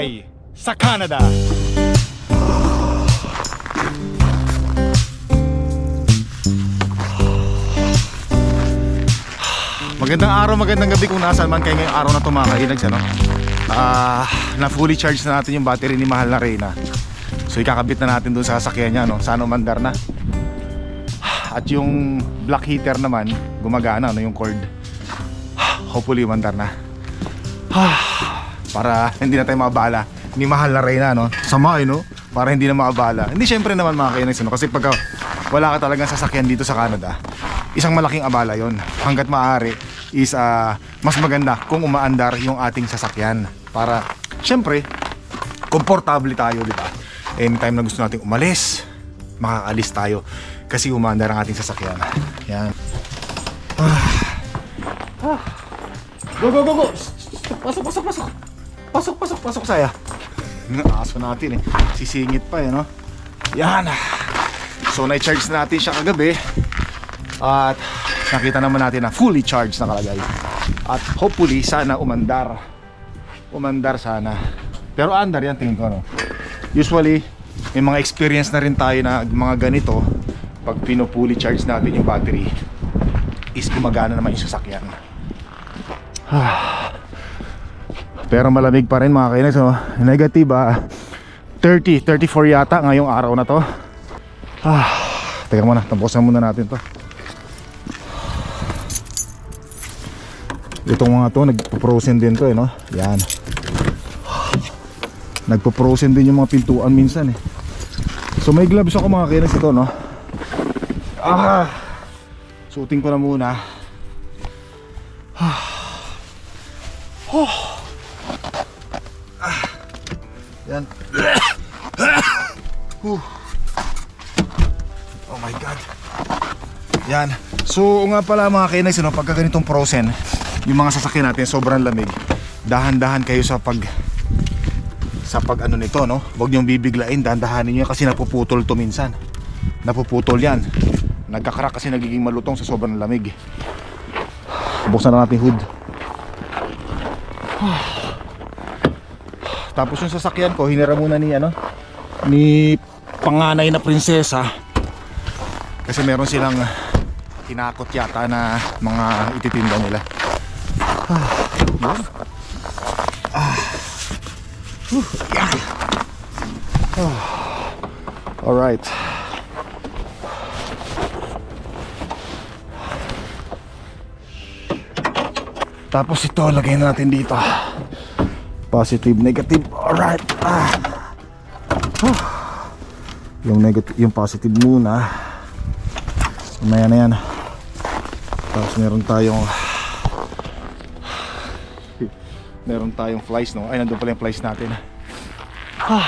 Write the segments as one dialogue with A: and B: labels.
A: buhay sa Canada. Magandang araw, magandang gabi kung nasaan man kayo ngayong araw na tumakailags ano? Ah, na fully charged na natin yung battery ni Mahal na Reyna. So ikakabit na natin doon sa sasakyan niya no, sana umandar na. At yung black heater naman, gumagana no yung cord. Hopefully umandar na. Para hindi na tayo maabala ni Mahal na Reyna no. Sama eh no, para hindi na maabala. Hindi syempre naman mga kainis no, kasi pagka wala ka talagang sasakyan dito sa Canada, isang malaking abala yon hanggat maaari is ah, mas maganda kung umaandar yung ating sasakyan para syempre komportable tayo di ba? Anytime na gusto nating umalis makakalis tayo kasi umaandar ang ating sasakyan. Yan. Ah. Ah. go go go go! Pasok pasok pasok pasok pasok pasok saya aso natin eh sisingit pa eh no yan so na-charge na natin siya kagabi at nakita naman natin na fully charged nakalagay. At hopefully sana umandar. Umandar sana. Pero andar yan tingin ko no. Usually may mga experience na rin tayo na mga ganito pag pino-fully charge natin yung battery is gumagana naman yung sasakyan. Pero malamig pa rin mga kainis no? Negative ah. 30, 34 yata ngayong araw na to. Ah, teka muna, tamposan muna natin to. Itong mga to, nagpo-frozen din to eh, no? Yan. Nagpo-frozen din yung mga pintuan minsan eh. So may gloves ako mga kinis ito, no? Ah! Suotin ko na muna. Ah. Oh. Yan. So nga pala mga kinis, no, pagka ganitong frozen, yung mga sasakyan natin sobrang lamig. Dahan-dahan kayo sa pag sa pag ano nito, no? Huwag niyong bibiglain, dahan-dahanin niyo kasi napuputol to minsan. Napuputol 'yan. Nagkakrak kasi nagiging malutong sa sobrang lamig. Buksan na natin hood. Tapos yung sasakyan ko, hinira muna ni ano, ni panganay na prinsesa. Kasi meron silang tinakot yata na mga ititinda nila. Ah, yun. Ah. Whew, yan. Ah. Alright. Tapos ito, lagay na natin dito. Positive, negative. Alright. Ah. Huh. Yung negative, yung positive muna. Mamaya na yan. Tapos meron tayong meron tayong flies no. Ay nandun pala yung flies natin. Ah.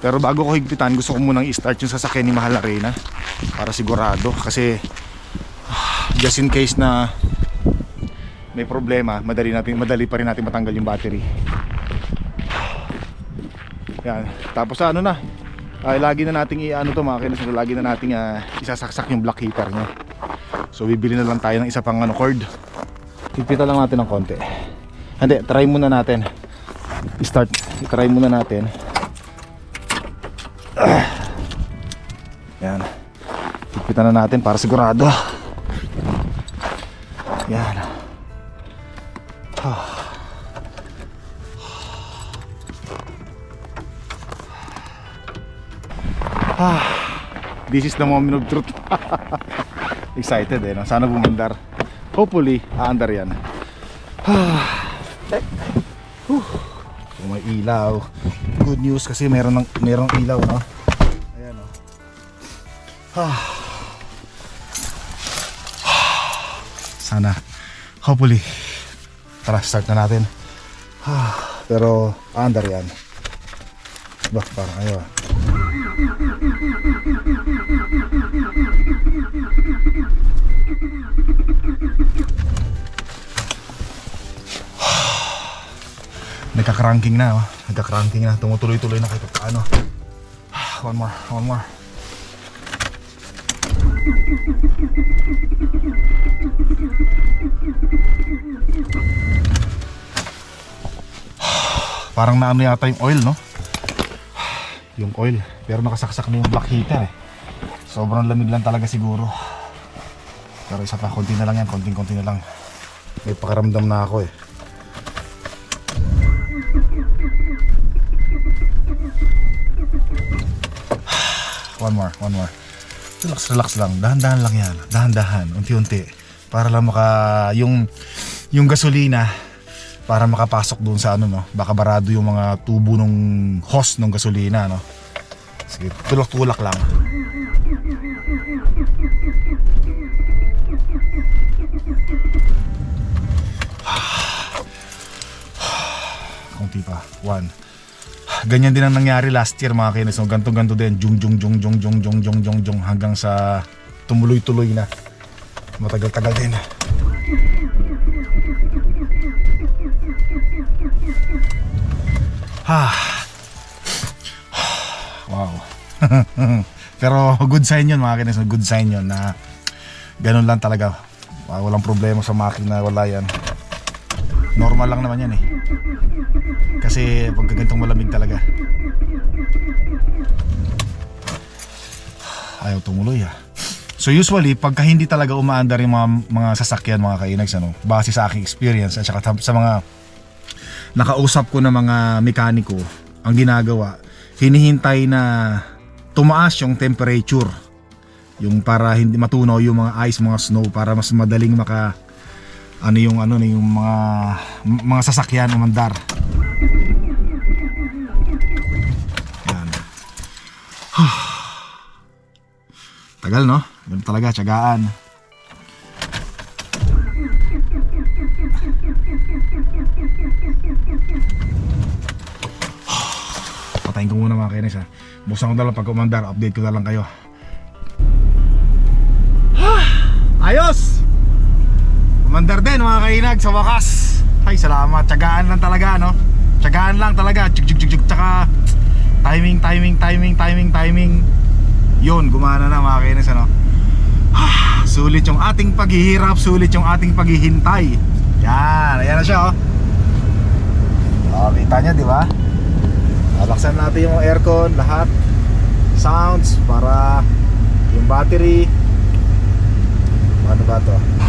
A: Pero bago ko higpitan, gusto ko munang i-start yung sasakyan ni Mahal na Reyna para sigurado kasi just in case na may problema, madali natin madali pa rin natin matanggal yung battery. Yan. Tapos ano na, ay lagi na nating i-ano to mga kinis, lagi na nating ah, isasaksak yung black heater niya. So bibili na lang tayo ng isa pang ano cord. Higpitan lang natin ng konti. Hindi, try muna natin. I-start, i-try muna natin. Yan. Higpitan na natin para sigurado. Yan. Ah. Ah. This is the moment of truth. Excited eh, no? Sana bumandar. Hopefully, aandar yan. Ah. So, may ilaw. Good news kasi meron ng merong ilaw, no? Ayan, no. Ah. Sana. Hopefully. Tara, start na natin. Ah. Pero, aandar yan. Bah, parang ayaw. Nagka-cranking na, oh. Nagka-cranking na. Tumutuloy-tuloy na kahit paano. One more, one more. Parang naano yata yung oil, no? Yung oil. Pero nakasaksak na yung black heater eh. Sobrang lamig lang talaga siguro. Pero isa pa, konti na lang yan. Konting-konti na lang. May pakaramdam na ako eh. One more, one more. Relax, relax lang. Dahan-dahan lang yan. Dahan-dahan, unti-unti. Para lang maka yung yung gasolina para makapasok doon sa ano no. Baka barado yung mga tubo ng hose ng gasolina no. Sige, tulak-tulak lang. Kunti pa. One. Ganyan din ang nangyari last year mga kinis. So, ganto-ganto din. Jung, jung, jung, jung, jung, jung, jung, jung, jung, hanggang sa tumuloy-tuloy na. Matagal-tagal din. Ah. Wow. Pero good sign yun mga kinis. Good sign yun na ganun lang talaga. Ah, Walang problema sa makina. Wala yan. Normal lang naman yan eh. Kasi ganitong malamig talaga. Ayaw tumuloy ah. So usually, pagka hindi talaga umaandar yung mga, mga sasakyan, mga kainags, ano, base sa aking experience at saka sa mga nakausap ko na mga mekaniko, ang ginagawa, hinihintay na tumaas yung temperature. Yung para hindi matunaw yung mga ice, mga snow, para mas madaling maka ano yung ano yung mga mga sasakyan umandar. Tagal no? Ganun talaga, tiyagaan. Patayin ko muna mga kainis ha. Buksan ko na lang pag umandar, update ko na lang kayo. Ayos! Umandar din mga kainag sa wakas. Ay salamat, tiyagaan lang talaga no. Tiyagaan lang talaga. Chuk chuk chuk chuk tsaka timing timing timing timing timing. Yun, gumana na mga kainis ano. Ah, sulit yung ating paghihirap, sulit yung ating paghihintay. Yan, ayan na siya oh. Oh, kita nyo, di ba? Alaksan natin yung aircon, lahat. Sounds para yung battery. Ano ba to?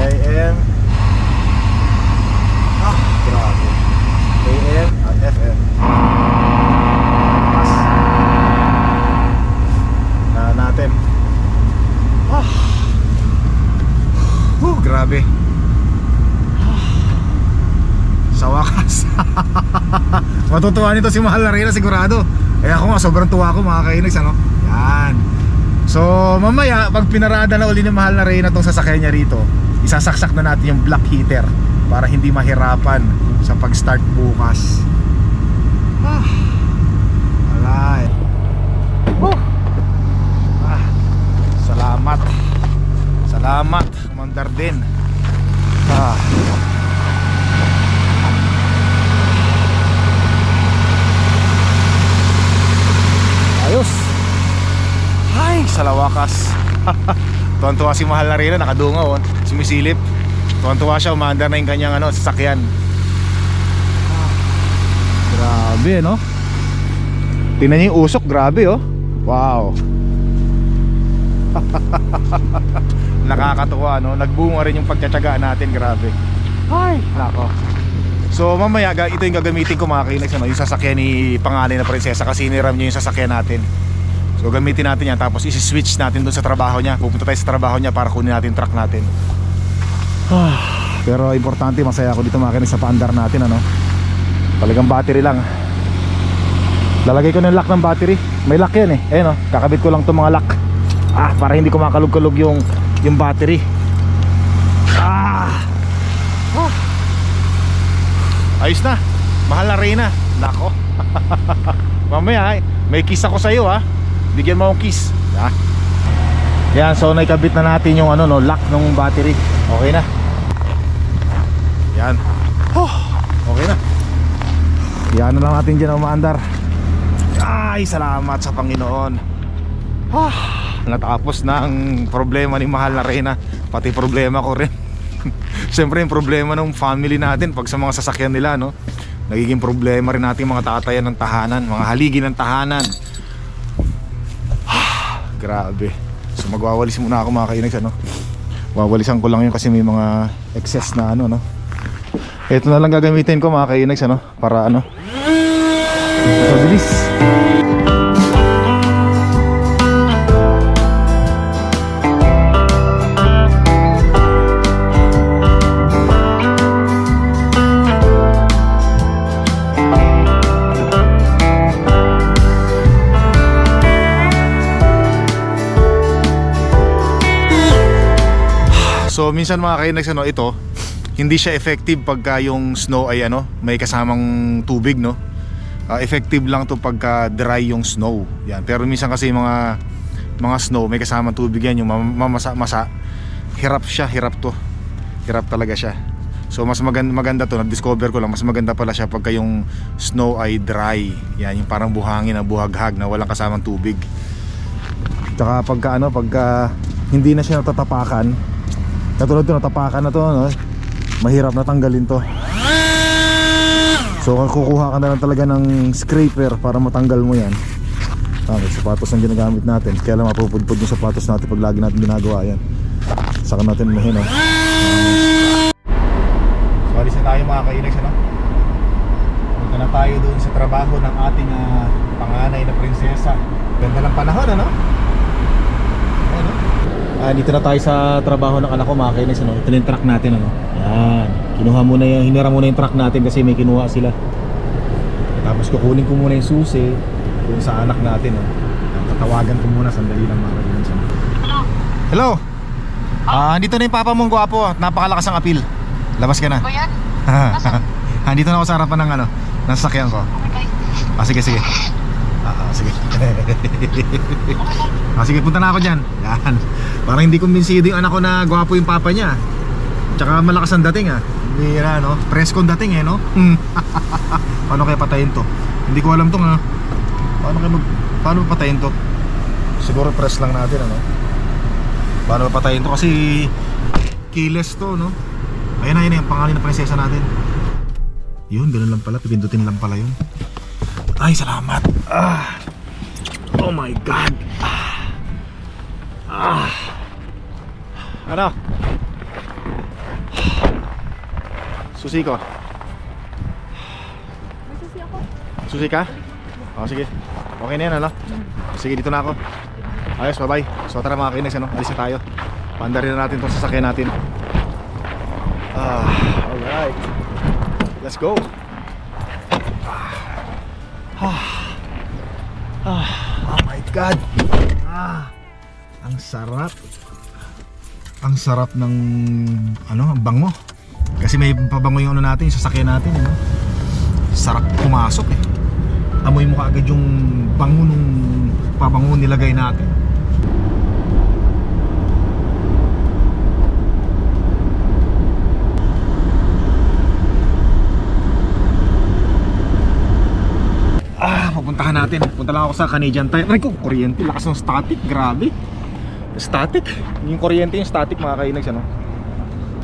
A: AM Ah, grabe AM at FM Mas Na natin Ah Huh, grabe. Sa wakas. Matutuwa nito si Mahal na Reyna sigurado. Eh ako nga sobrang tuwa ko mga kainags ano? Yan. So mamaya pag pinarada na uli ni Mahal na Reyna tong sasakyan niya rito Isasaksak na natin yung black heater Para hindi mahirapan sa pag-start bukas. Ah. Alay Woo! Ah, Salamat. Salamat Mandar din. Ah. Ayos. Ay, salawakas Tuwan-tuwa si Mahal na rin nakadungaw oh. Sumisilip. Tuwan-tuwa siya, umaandar na yung kanyang ano, sasakyan. Grabe no? Tingnan niyo yung usok, grabe oh. Wow Nakakatuwa no Nagbunga rin yung pagtsatsaga natin, grabe Ay, nako So mamaya ito yung gagamitin ko mga kainex ano, yung sasakyan ni panganay na prinsesa kasi niram niya yung sasakyan natin. So gamitin natin yan tapos isi-switch natin doon sa trabaho niya. Pupunta tayo sa trabaho niya para kunin natin truck natin. Pero importante masaya ako dito mga kainex sa paandar natin ano. Talagang battery lang. Lalagay ko ng lock ng battery. May lock yan eh. Ayun oh, kakabit ko lang itong mga lock. Ah, para hindi ko makalug-kalug yung yung battery. Ah! Oh. Ayos na. Mahal na Reyna. Nako. Mamaya, eh, may kiss ako sa iyo ha. Bigyan mo akong kiss. Ha? Yan, so naikabit na natin yung ano no, lock ng battery. Okay na. Yan. Oh, okay na. Yan na lang natin dyan umaandar. Ay, salamat sa Panginoon. Ah, natapos na ang problema ni Mahal na Reyna. Pati problema ko rin. Siyempre yung problema ng family natin Pag sa mga sasakyan nila no? Nagiging problema rin natin mga tatayan ng tahanan Mga haligi ng tahanan. Grabe. So magwawalis muna ako mga kainags ano? Wawalisan ko lang yun kasi may mga excess na ano no? Ito na lang gagamitin ko mga kainags ano? Para ano? Mabilis. So minsan mga kainags ano ito hindi siya effective pagka yung snow ay ano may kasamang tubig no? Ah, effective lang to pagka dry yung snow. Yan. Pero minsan kasi mga mga snow may kasamang tubig yan yung mam- mamasa-masa hirap siya hirap to. Hirap talaga siya. So mas maganda, maganda to. Na-discover ko lang mas maganda pala siya pagka yung snow ay dry. Yan yung parang buhangin na buhaghag na walang kasamang tubig. Tsaka pagka ano pagka hindi na siya natatapakan katulad to natapakan na to ano, mahirap na tanggalin to So kukuha ka na lang talaga ng scraper para matanggal mo yan Tama, sapatos ang ginagamit natin Kaya lang mapupudpud yung sapatos natin pag lagi natin ginagawa yan Saka natin mahin oh. So alis na tayo mga kainags ano? Punta na tayo doon sa trabaho ng ating ah, panganay na prinsesa Ganda ng panahon ano? Ah, dito na tayo sa trabaho ng anak ko mga kainis ano. Ito na yung truck natin ano. Yan. Kinuha muna yung hinira muna yung truck natin kasi may kinuha sila. Tapos kukunin ko muna yung susi dun sa anak natin oh. Yan, Tatawagan ko muna sandali lang mga kainis ano. Hello. Ah, dito na yung papa mong gwapo at napakalakas ang apil. Labas ka na.
B: Ba yan?
A: Andito na ako sa harapan ng ano, ng sasakyan ko.
B: Okay.
A: Ah, sige, sige. Ah, ah, sige. ah, sige, punta na ako dyan. Yan. Parang hindi kumbinsido yung anak ko na gwapo yung papa niya. Tsaka malakas ang dating ah. Na, no? Presko dating eh, no? Hmm. paano kaya patayin to? Hindi ko alam to nga. Paano kaya mag... Paano patayin to? Siguro press lang natin, ano? Paano patayin to? Kasi... Keyless to, no? Ayun na, yun yung pangalan ng prinsesa natin. Yun, ganun lang pala. Pipindutin lang pala yun. Ay, salamat. Ah. Oh my God. Ah. Ah. Ano? Susi ko.
B: Masasi ako.
A: Susi ka? Oh, sige. Okay na yan, ano? Sige, dito na ako. Ayos, bye-bye. So tara mga kinex, ano? Alis na tayo. Pandarin na natin itong sasakyan natin. Ah, alright. Let's go. Ah. Ah, oh my God. Ah, ang sarap. Ang sarap ng ano, ang bango. Kasi may pabango yung ano natin, yung sasakyan natin, ano? Sarap pumasok eh. Amoy mo kaagad yung bango nung pabango nilagay natin. Ah, pupuntahan natin. Punta lang ako sa Canadian Tire. Ay kuryente. Lakas ng static. Grabe. Static. Yung kuryente yung static mga kainags, ano?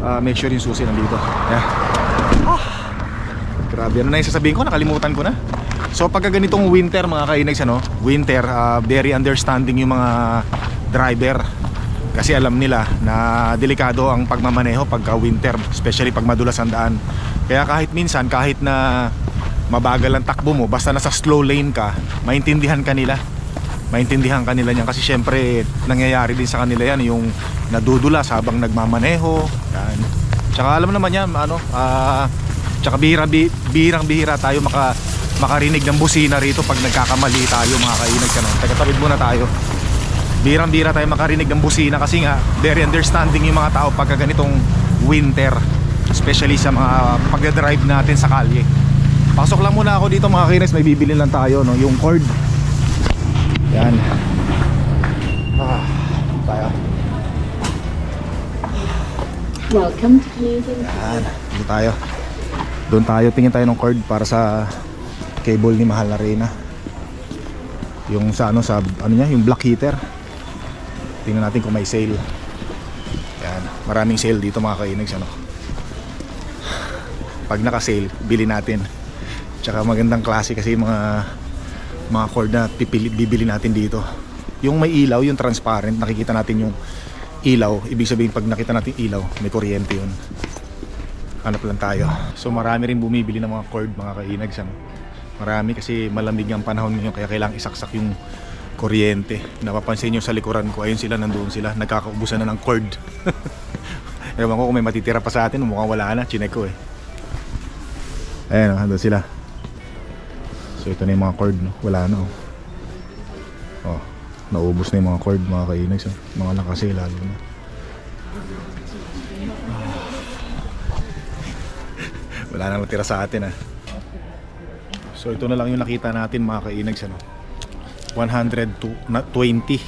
A: Ah, make sure yung susi nandito. Yeah. Ah, grabe. Ano na yung sasabihin ko? Nakalimutan ko na. So pagka ganitong winter mga kainags, ano? Winter, ah, very understanding yung mga driver. Kasi alam nila na delikado ang pagmamaneho pagka winter, especially pag madulas ang daan. Kaya kahit minsan, kahit na mabagal ang takbo mo, basta nasa slow lane ka, maintindihan ka nila. Maintindihan ka nila niyan kasi syempre nangyayari din sa kanila yan yung nadudulas habang nagmamaneho. Yan. Tsaka alam naman yan, ano, ah, tsaka bihira, bi, bihirang bihira tayo maka, makarinig ng busina rito pag nagkakamali tayo mga kainag ka no. Tagatawid muna tayo. Bihirang bihira tayo makarinig ng busina kasi nga very understanding yung mga tao pagka ganitong winter. Especially sa mga pagdadrive natin sa kalye. Pasok lang muna ako dito mga kines, may bibili lang tayo no, yung cord. Yan. Ah, tayo.
B: Welcome to Canadian
A: Yan, dito tayo. Doon tayo, tingin tayo ng cord para sa cable ni Mahal na Reyna. Yung sa ano sa ano niya, yung black heater. Tingnan natin kung may sale. Yan, maraming sale dito mga kainags ano. Pag naka-sale, bili natin. Tsaka magandang klase kasi mga mga cord na pipili, bibili natin dito. Yung may ilaw, yung transparent, nakikita natin yung ilaw. Ibig sabihin pag nakita natin ilaw, may kuryente yun. Hanap lang tayo. So marami rin bumibili ng mga cord mga kainags ano. Marami kasi malamig ang panahon ngayon kaya kailangang isaksak yung kuryente. Napapansin nyo sa likuran ko, ayun sila, nandoon sila, nagkakaubusan na ng cord. Ewan ko kung may matitira pa sa atin, mukhang wala na, chinek ko eh. Ayan, oh, andun sila. So ito na yung mga cord, no? wala na oh. Oh, naubos na yung mga cord, mga kainags. Oh. Mga nakasi lalo na. wala na matira sa atin ah. So ito na lang yung nakita natin mga kainags ano. 100 to na 20.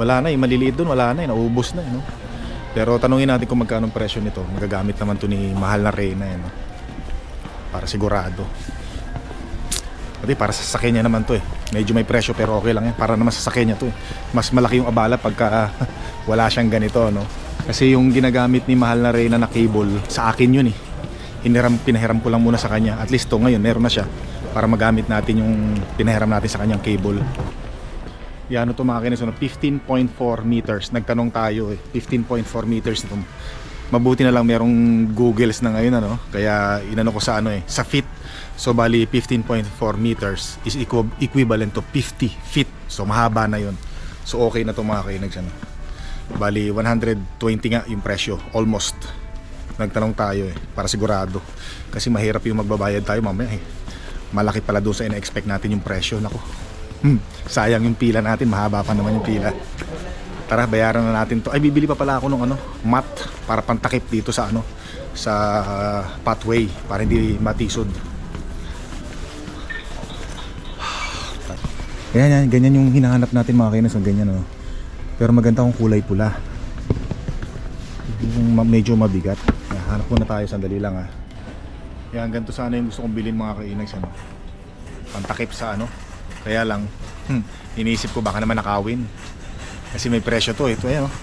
A: Wala na, yung maliliit doon, wala na, eh, naubos na, eh, no? Pero tanungin natin kung magkano presyo nito. Magagamit naman to ni mahal na Reyna, eh, no? Para sigurado. Pati para sa sasakyan niya naman to eh. Medyo may presyo pero okay lang yan. Para naman sa sasakyan niya to eh. Mas malaki yung abala pagka wala siyang ganito, no? Kasi yung ginagamit ni mahal na Reyna na cable, sa akin yun eh. Hiniram, pinahiram ko lang muna sa kanya. At least to ngayon, meron na siya. Para magamit natin yung pinahiram natin sa kanyang cable. Yan ano to mga kinis, ano, 15.4 meters. Nagtanong tayo eh, 15.4 meters ito. Mabuti na lang merong Googles na ngayon ano, kaya inano ko sa ano eh, sa feet. So bali 15.4 meters is equi- equivalent to 50 feet. So mahaba na 'yon. So okay na to mga kainags ano. Bali 120 nga yung presyo, almost. Nagtanong tayo eh, para sigurado. Kasi mahirap yung magbabayad tayo mamaya eh. Malaki pala doon sa ina-expect natin yung presyo. Nako, Hmm, sayang yung pila natin, mahaba pa naman yung pila. Tara, bayaran na natin to. Ay, bibili pa pala ako ng ano, mat para pantakip dito sa ano, sa ah, pathway para hindi matisod. Ganyan, yan, ganyan yung hinahanap natin mga kainis, oh, ganyan oh. Pero maganda kung kulay pula. Medyo mabigat. Hanap muna tayo, sandali lang ah. Yan, ganito sana yung gusto kong bilhin mga kainis, ano. Pantakip sa ano, kaya lang, hmm, iniisip ko baka naman nakawin. Kasi may presyo to. Ito ayan, oh,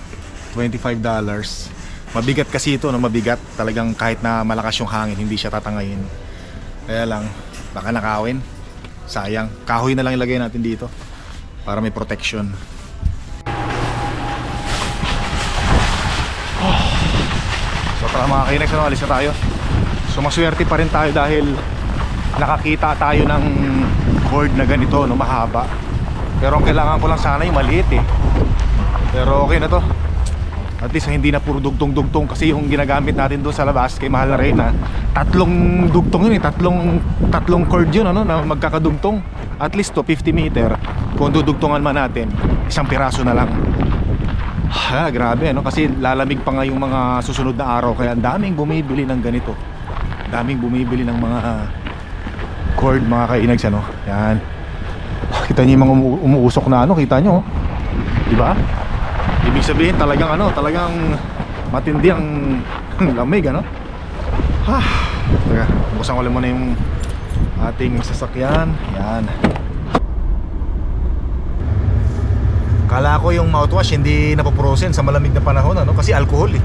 A: $25. Mabigat kasi ito, no? mabigat. Talagang kahit na malakas yung hangin, hindi siya tatangayin. Kaya lang, baka nakawin. Sayang. Kahoy na lang ilagay natin dito. Para may protection. So tara mga kinex, ano, alis na tayo. So maswerte pa rin tayo dahil nakakita tayo ng cord na ganito, no, mahaba. Pero ang kailangan ko lang sana yung maliit eh. Pero okay na to. At least hindi na puro dugtong-dugtong kasi yung ginagamit natin doon sa labas kay Mahal na Reyna, tatlong dugtong yun eh, tatlong tatlong cord yun ano na magkakadugtong. At least to 50 meter. Kung dudugtungan man natin, isang piraso na lang. Ha, grabe no kasi lalamig pa nga yung mga susunod na araw kaya ang daming bumibili ng ganito. Daming bumibili ng mga cord mga kainags ano. Yan. Kita niyo yung mga umu- umuusok na ano, kita niyo. oh. Di ba? Ibig sabihin talagang ano, talagang matindi ang lamig ano. Ha. Teka, buksan ko lang muna yung ating sasakyan. Yan. Kala ko yung mouthwash hindi napoprosen sa malamig na panahon ano kasi alcohol eh.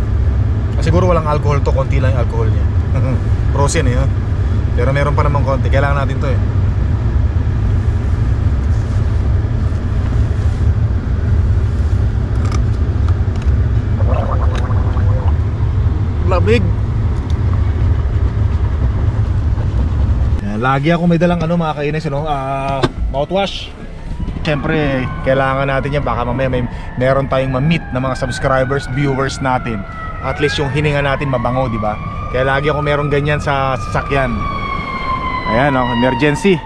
A: Ah, Siguro walang alcohol to, konti lang yung alcohol niya. Frozen eh. Pero meron pa namang konti. Kailangan natin to eh. Lamig. Lagi ako may dalang ano mga kainis, ano, ah, mouthwash. Siyempre, kailangan natin yan. Baka mamaya may meron tayong ma-meet na mga subscribers, viewers natin. At least yung hininga natin mabango, di ba? Kaya lagi ako meron ganyan sa sasakyan. Ayan, oh, emergency.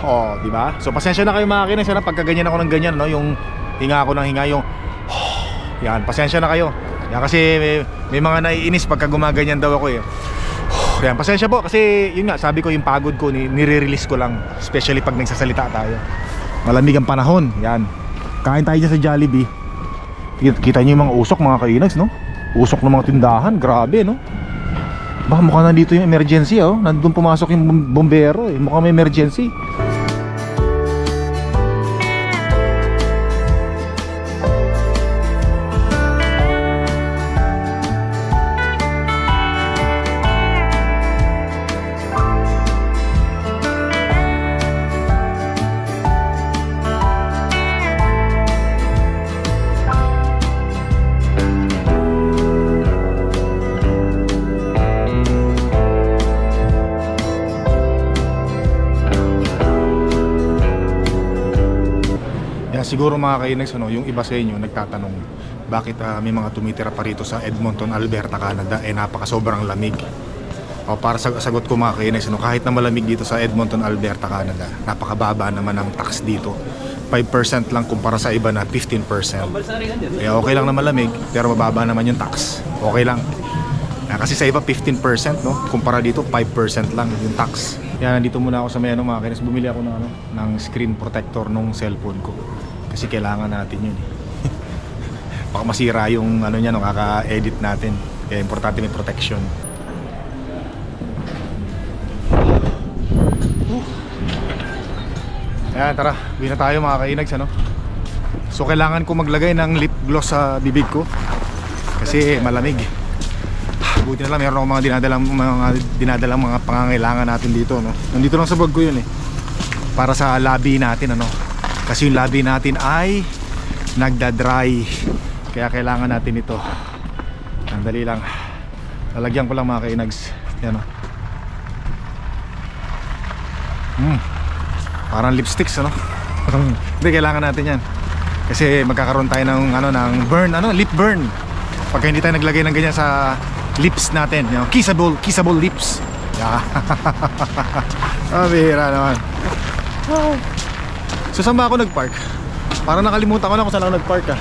A: Oh, di ba? So pasensya na kayo mga kinis, ano, pagka ganyan ako ng ganyan, no, yung hinga ako ng hinga, yung yan, pasensya na kayo. Yan kasi may, may mga naiinis pagka gumaganyan daw ako eh. Yan, pasensya po kasi yun nga, sabi ko yung pagod ko, ni, nire-release ko lang. Especially pag nagsasalita tayo. Malamig ang panahon, yan. Kain tayo dyan sa Jollibee. Kita, kita nyo yung mga usok mga kainags, no? Usok ng mga tindahan, grabe, no? Baka mukhang nandito yung emergency, oh. Nandun pumasok yung bom- bombero, eh. Mukhang may emergency. Siguro mga kainags, ano, yung iba sa inyo nagtatanong bakit ah, may mga tumitira pa rito sa Edmonton, Alberta, Canada eh napaka sobrang lamig. O para sa sagot ko mga kainags, ano, kahit na malamig dito sa Edmonton, Alberta, Canada, napakababa naman ang tax dito. 5% lang kumpara sa iba na 15%. Kaya okay lang na malamig, pero mababa naman yung tax. Okay lang. Ah, kasi sa iba 15% no, kumpara dito 5% lang yung tax. Kaya nandito muna ako sa may ano mga kainis, bumili ako ng ano, ng screen protector nung cellphone ko. Kasi kailangan natin yun eh. Baka masira yung ano niya no, kaka-edit natin. Kaya importante may protection. Ayan, tara. Bili na tayo mga kainags, ano? So, kailangan ko maglagay ng lip gloss sa bibig ko. Kasi malamig. Buti na lang, meron akong mga dinadalang mga dinadalang mga pangangailangan natin dito, no? Nandito lang sa bag ko yun, eh. Para sa labi natin, ano? Kasi yung labi natin ay nagda-dry. Kaya kailangan natin ito. Sandali lang. Lalagyan ko lang mga kainags. Yan, oh. Hmm. Parang lipsticks ano. Hindi kailangan natin 'yan. Kasi magkakaroon tayo ng ano ng burn, ano, lip burn. Pagka hindi tayo naglagay ng ganyan sa lips natin, you know, kissable, kissable lips. Yeah. ah, bihira naman. So saan ba ako nagpark? Parang nakalimutan ko na kung saan ako nagpark ah.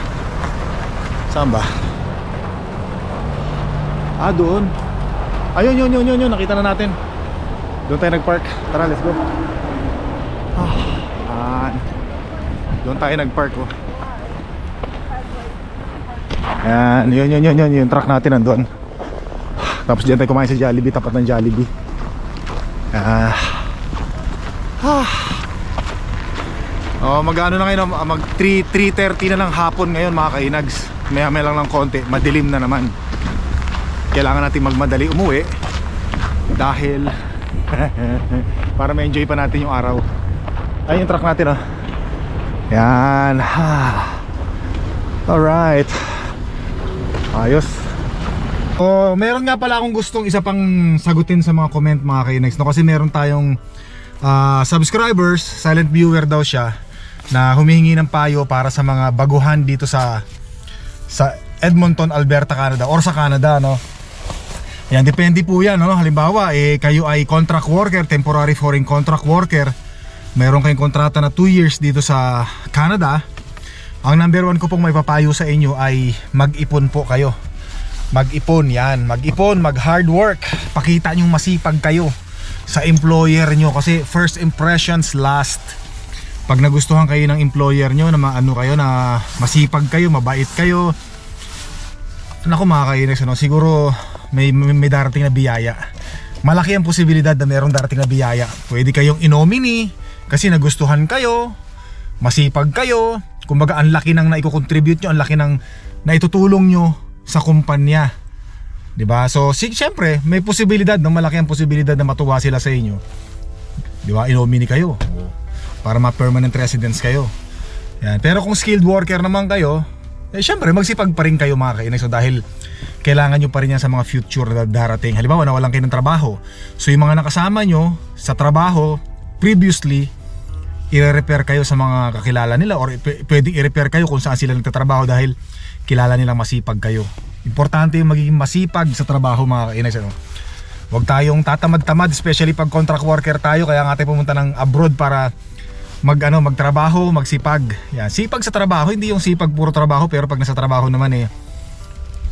A: Saan ba? Ah, doon. Ayun, yun, yun, yun, yun. Nakita na natin. Doon tayo nagpark. Tara, let's go. Ah, doon tayo nagpark oh. Ayan, yun, yun, yun, yun, yung truck natin nandun. Tapos diyan tayo kumain sa Jollibee, tapat ng Jollibee. Ah. Ah. Oh, mag-ano na ngayon, ah, mag 3 3:30 na ng hapon ngayon mga kainags. Maya-maya lang ng konti, madilim na naman. Kailangan natin magmadali umuwi dahil para ma-enjoy pa natin yung araw. Ayun yung truck natin oh. Yan. Alright. Ayos. Oh, meron nga pala akong gustong isa pang sagutin sa mga comment mga kainags no kasi meron tayong ah, subscribers, silent viewer daw siya na humihingi ng payo para sa mga baguhan dito sa sa Edmonton, Alberta, Canada or sa Canada no. Yan, depende po yan. No? Halimbawa, eh, kayo ay contract worker, temporary foreign contract worker. Meron kayong kontrata na 2 years dito sa Canada. Ang number one ko pong may papayo sa inyo ay mag-ipon po kayo. Mag-ipon yan. Mag-ipon, mag-hard work. Pakita nyo masipag kayo sa employer nyo. Kasi first impressions last. Pag nagustuhan kayo ng employer nyo na maano kayo na masipag kayo, mabait kayo, Naku mga kainex, ano, siguro may, may, may darating na biyaya. Malaki ang posibilidad na mayroong darating na biyaya. Pwede kayong inomini kasi nagustuhan kayo, masipag kayo, kumbaga ang laki ng naiko-contribute nyo, ang laki ng naitutulong nyo sa kumpanya. 'Di ba? So, si, syempre, may posibilidad, no, malaki ang posibilidad na matuwa sila sa inyo. 'Di ba? Inomini kayo para ma-permanent residence kayo. Yan. Pero kung skilled worker naman kayo, eh syempre magsipag pa rin kayo mga kainay. So dahil kailangan nyo pa rin yan sa mga future na darating. Halimbawa nawalan kayo ng trabaho. So yung mga nakasama nyo sa trabaho previously, i-repair kayo sa mga kakilala nila or pwedeng i-repair kayo kung saan sila nagtatrabaho dahil kilala nilang masipag kayo. Importante yung magiging masipag sa trabaho mga kainay. Ano? Huwag tayong tatamad-tamad especially pag contract worker tayo kaya nga tayo pumunta ng abroad para mag ano magtrabaho, magsipag. Yan, sipag sa trabaho, hindi yung sipag puro trabaho pero pag nasa trabaho naman eh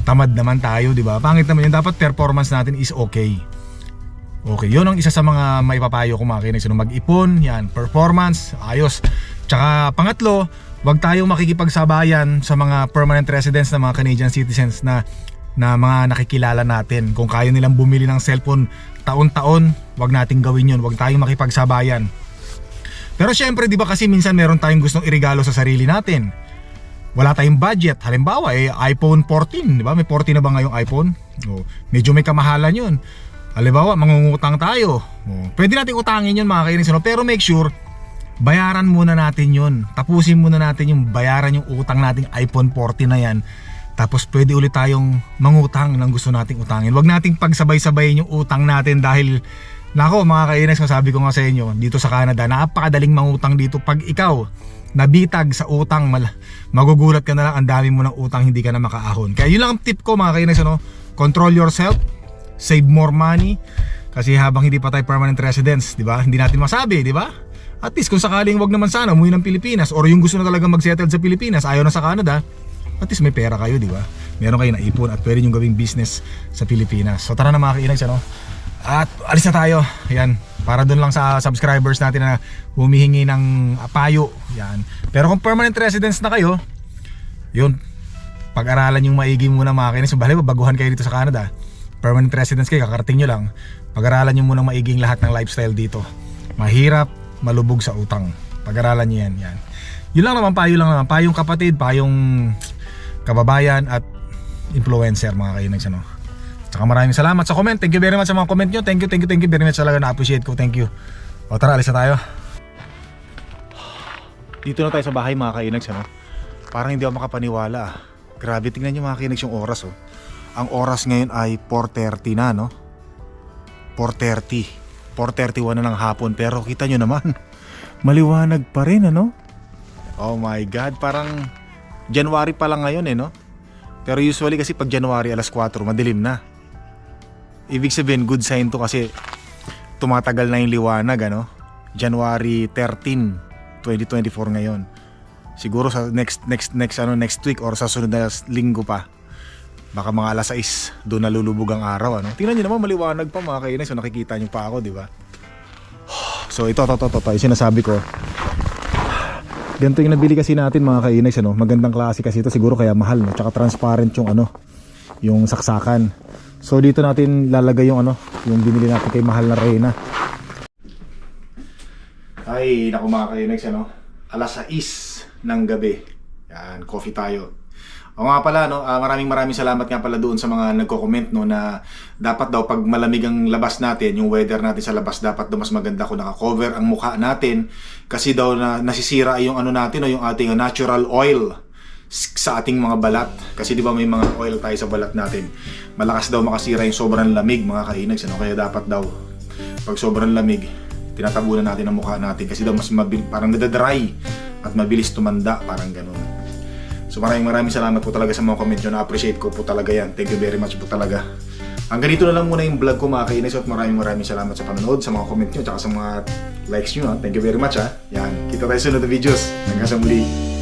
A: tamad naman tayo, 'di ba? Pangit naman yun. Dapat performance natin is okay. Okay, yun ang isa sa mga maipapayo ko mga kinig. So, mag-ipon, yan, performance, ayos. Tsaka pangatlo, wag tayong makikipagsabayan sa mga permanent residents na mga Canadian citizens na na mga nakikilala natin. Kung kaya nilang bumili ng cellphone taon-taon, wag nating gawin yun. Wag tayong makipagsabayan. Pero syempre, di ba kasi minsan meron tayong gustong irigalo sa sarili natin. Wala tayong budget. Halimbawa, eh, iPhone 14, di ba? May 14 na ba ngayong iPhone? O, medyo may kamahalan yun. Halimbawa, mangungutang tayo. O, pwede natin utangin yun mga kainis. no? Pero make sure, bayaran muna natin yun. Tapusin muna natin yung bayaran yung utang nating iPhone 14 na yan. Tapos pwede ulit tayong mangutang ng gusto nating utangin. Huwag nating pagsabay-sabayin yung utang natin dahil Nako mga kainis, sabi ko nga sa inyo, dito sa Canada, napakadaling mangutang dito pag ikaw nabitag sa utang, mal- magugulat ka na lang, ang dami mo ng utang, hindi ka na makaahon. Kaya yun lang ang tip ko mga kainis, ano? Control yourself, save more money, kasi habang hindi pa tayo permanent residents, di ba? Hindi natin masabi, di ba? At least kung sakaling wag naman sana umuwi ng Pilipinas or yung gusto na talaga mag-settle sa Pilipinas, ayaw na sa Canada, at least may pera kayo, di ba? Meron kayo naipon at pwede nyo gawing business sa Pilipinas. So tara na mga kainags, ano? At alis na tayo. Yan. Para doon lang sa subscribers natin na humihingi ng payo. Yan. Pero kung permanent residents na kayo, yun. Pag-aralan yung maigi muna mga kainis. Bali, baguhan kayo dito sa Canada. Permanent residents kayo, kakarating nyo lang. Pag-aralan nyo muna maiging lahat ng lifestyle dito. Mahirap, malubog sa utang. Pag-aralan nyo yan. Yan. Yun lang naman, payo lang naman. Payong kapatid, payong kababayan at influencer mga kainags ano. Tsaka maraming salamat sa comment. Thank you very much sa mga comment nyo. Thank you, thank you, thank you very much talaga na-appreciate ko. Thank you. O tara, alis na tayo. Dito na tayo sa bahay mga kainags ano. Parang hindi ako makapaniwala ah. Grabe, tingnan nyo mga kainags yung oras oh. Ang oras ngayon ay 4.30 na no. 4.30. 4.31 na ng hapon pero kita nyo naman. Maliwanag pa rin ano. Oh my God, parang January pa lang ngayon eh no. Pero usually kasi pag January alas 4 madilim na. Ibig sabihin good sign to kasi tumatagal na yung liwanag ano. January 13, 2024 ngayon. Siguro sa next next next ano next week or sa sunod na linggo pa. Baka mga alas 6 doon nalulubog ang araw ano. Tingnan niyo naman maliwanag pa mga kainis so nakikita niyo pa ako, di ba? So ito to to to, to, yung sinasabi ko. Ganito yung nabili kasi natin mga kainags ano, magandang klase kasi ito siguro kaya mahal no, tsaka transparent yung ano, yung saksakan. So dito natin lalagay yung ano, yung binili natin kay mahal na Reyna. Ay, naku mga kainags ano, alas 6 ng gabi. Yan, coffee tayo. O nga pala, no, ah, maraming maraming salamat nga pala doon sa mga nagko-comment no, na dapat daw pag malamig ang labas natin, yung weather natin sa labas, dapat daw mas maganda kung naka-cover ang mukha natin kasi daw na nasisira yung ano natin, no, yung ating natural oil sa ating mga balat. Kasi di ba may mga oil tayo sa balat natin. Malakas daw makasira yung sobrang lamig mga kainags. Ano? Kaya dapat daw pag sobrang lamig, tinatabunan natin ang mukha natin kasi daw mas mabil, parang nadadry at mabilis tumanda, parang ganun. So maraming maraming salamat po talaga sa mga comment nyo. Na-appreciate ko po talaga yan. Thank you very much po talaga. Hanggang dito na lang muna yung vlog ko mga kainis at maraming maraming salamat sa panonood, sa mga comment nyo, tsaka sa mga likes nyo. ha. Thank you very much ha. Yan. Kita tayo sa sunod videos. Hanggang sa muli.